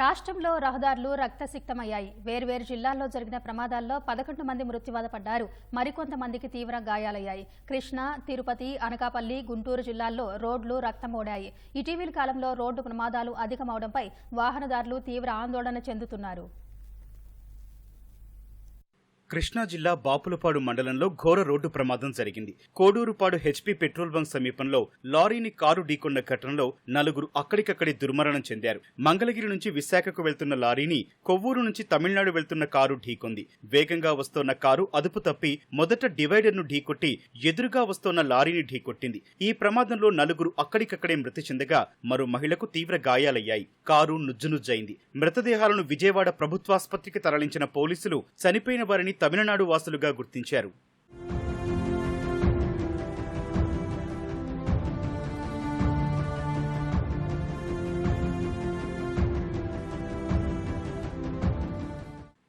రాష్ట్రంలో రహదారులు రక్తసిక్తమయ్యాయి. వేర్వేరు జిల్లాల్లో జరిగిన ప్రమాదాల్లో పదకొండు మంది మృత్యువాత పడ్డారు మరికొంతమందికి తీవ్ర గాయాలయ్యాయి. కృష్ణా తిరుపతి అనకాపల్లి గుంటూరు జిల్లాల్లో రోడ్లు రక్తమోడాయి. ఇటీవలి కాలంలో రోడ్డు ప్రమాదాలు అధికమవడంపై వాహనదారులు తీవ్ర ఆందోళన చెందుతున్నారు. కృష్ణా జిల్లా బాపులపాడు మండలంలో ఘోర రోడ్డు ప్రమాదం జరిగింది. కోడూరుపాడు హెచ్పీ పెట్రోల్ బంక్ సమీపంలో లారీని కారు ఢీకొన్న ఘటనలో నలుగురు అక్కడికక్కడి దుర్మరణం చెందారు. మంగళగిరి నుంచి విశాఖకు వెళ్తున్న లారీని కొవ్వూరు నుంచి తమిళనాడు వెళ్తున్న కారు ఢీకొంది. వేగంగా వస్తోన్న కారు అదుపు తప్పి మొదట డివైడర్ను ఢీకొట్టి ఎదురుగా వస్తోన్న లారీని ఢీకొట్టింది. ఈ ప్రమాదంలో నలుగురు అక్కడికక్కడే మృతి చెందగా మరో మహిళకు తీవ్ర గాయాలయ్యాయి. కారు నుజ్జునుజ్జైంది మృతదేహాలను విజయవాడ ప్రభుత్వాసుపత్రికి తరలించిన పోలీసులు చనిపోయిన వారిని తమిళనాడు వాసులుగా గుర్తించారు.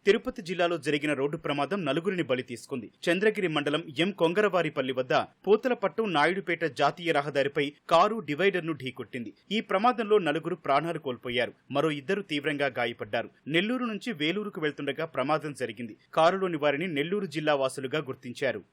తిరుపతి జిల్లాలో జరిగిన రోడ్డు ప్రమాదం నలుగురిని బలి తీసుకుంది. చంద్రగిరి మండలం ఎం. కొంగరవారిపల్లి వద్ద పూతలపట్టు నాయుడుపేట జాతీయ రహదారిపై కారు డివైడర్ను ఢీకొట్టింది. ఈ ప్రమాదంలో నలుగురు ప్రాణాలు కోల్పోయారు. మరో ఇద్దరు తీవ్రంగా గాయపడ్డారు. నెల్లూరు నుంచి వేలూరుకు వెళ్తుండగా ప్రమాదం జరిగింది. కారులోని వారిని నెల్లూరు జిల్లా వాసులుగా గుర్తించారు.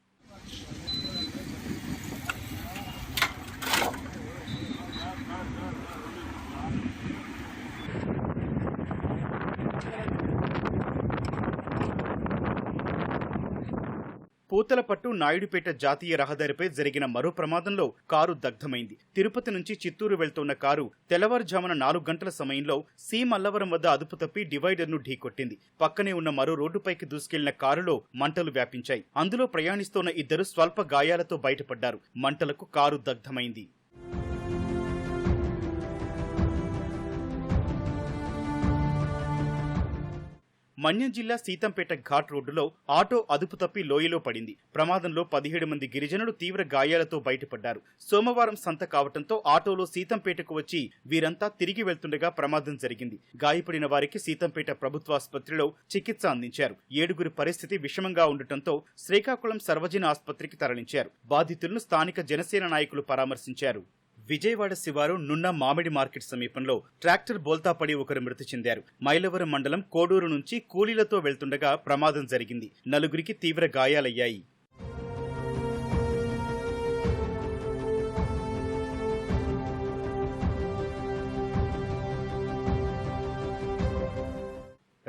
పూతలపట్టు నాయుడుపేట జాతీయ రహదారిపై జరిగిన మరో ప్రమాదంలో కారు దగ్ధమైంది. తిరుపతి నుంచి చిత్తూరు వెళ్తున్న కారు తెల్లవారుజామున నాలుగు గంటల సమయంలో సి మల్లవరం వద్ద అదుపు తప్పి డివైడర్ను ఢీకొట్టింది. పక్కనే ఉన్న మరో రోడ్డుపైకి దూసుకెళ్ళిన కారులో మంటలు వ్యాపించాయి. అందులో ప్రయాణిస్తోన్న ఇద్దరు స్వల్ప గాయాలతో బయటపడ్డారు. మంటలకు కారు దగ్ధమైంది. మన్యం జిల్లా సీతంపేట ఘాట్ రోడ్డులో ఆటో అదుపు తప్పి లోయలో పడింది. ప్రమాదంలో పదిహేడు మంది గిరిజనులు తీవ్ర గాయాలతో బయటపడ్డారు. సోమవారం సంత కావటంతో ఆటోలో సీతంపేటకు వచ్చి వీరంతా తిరిగి వెళ్తుండగా ప్రమాదం జరిగింది. గాయపడిన వారికి సీతంపేట ప్రభుత్వాసుపత్రిలో చికిత్స అందించారు. ఏడుగురి పరిస్థితి విషమంగా ఉండటంతో శ్రీకాకుళం సర్వజన ఆసుపత్రికి తరలించారు. బాధితులను స్థానిక జనసేన నాయకులు పరామర్శించారు. విజయవాడ శివారు నున్న మామిడి మార్కెట్ సమీపంలో ట్రాక్టర్ బోల్తాపడి ఒకరు మృతి చెందారు. మైలవరం మండలం కోడూరు నుంచి కూలీలతో వెళ్తుండగా ప్రమాదం జరిగింది. నలుగురికి తీవ్ర గాయాలయ్యాయి.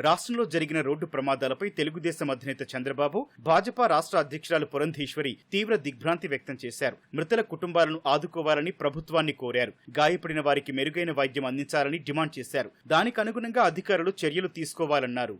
రాష్ట్రంలో జరిగిన రోడ్డు ప్రమాదాలపై తెలుగుదేశం అధినేత చంద్రబాబు భాజపా రాష్ట్ర అధ్యక్షురాలు పురంధీశ్వరి తీవ్ర దిగ్భ్రాంతి వ్యక్తం చేశారు. మృతుల కుటుంబాలను ఆదుకోవాలని ప్రభుత్వాన్ని కోరారు. గాయపడిన వారికి మెరుగైన వైద్యం అందించాలని డిమాండ్ చేశారు. దానికి అనుగుణంగా అధికారులు చర్యలు తీసుకోవాలన్నారు.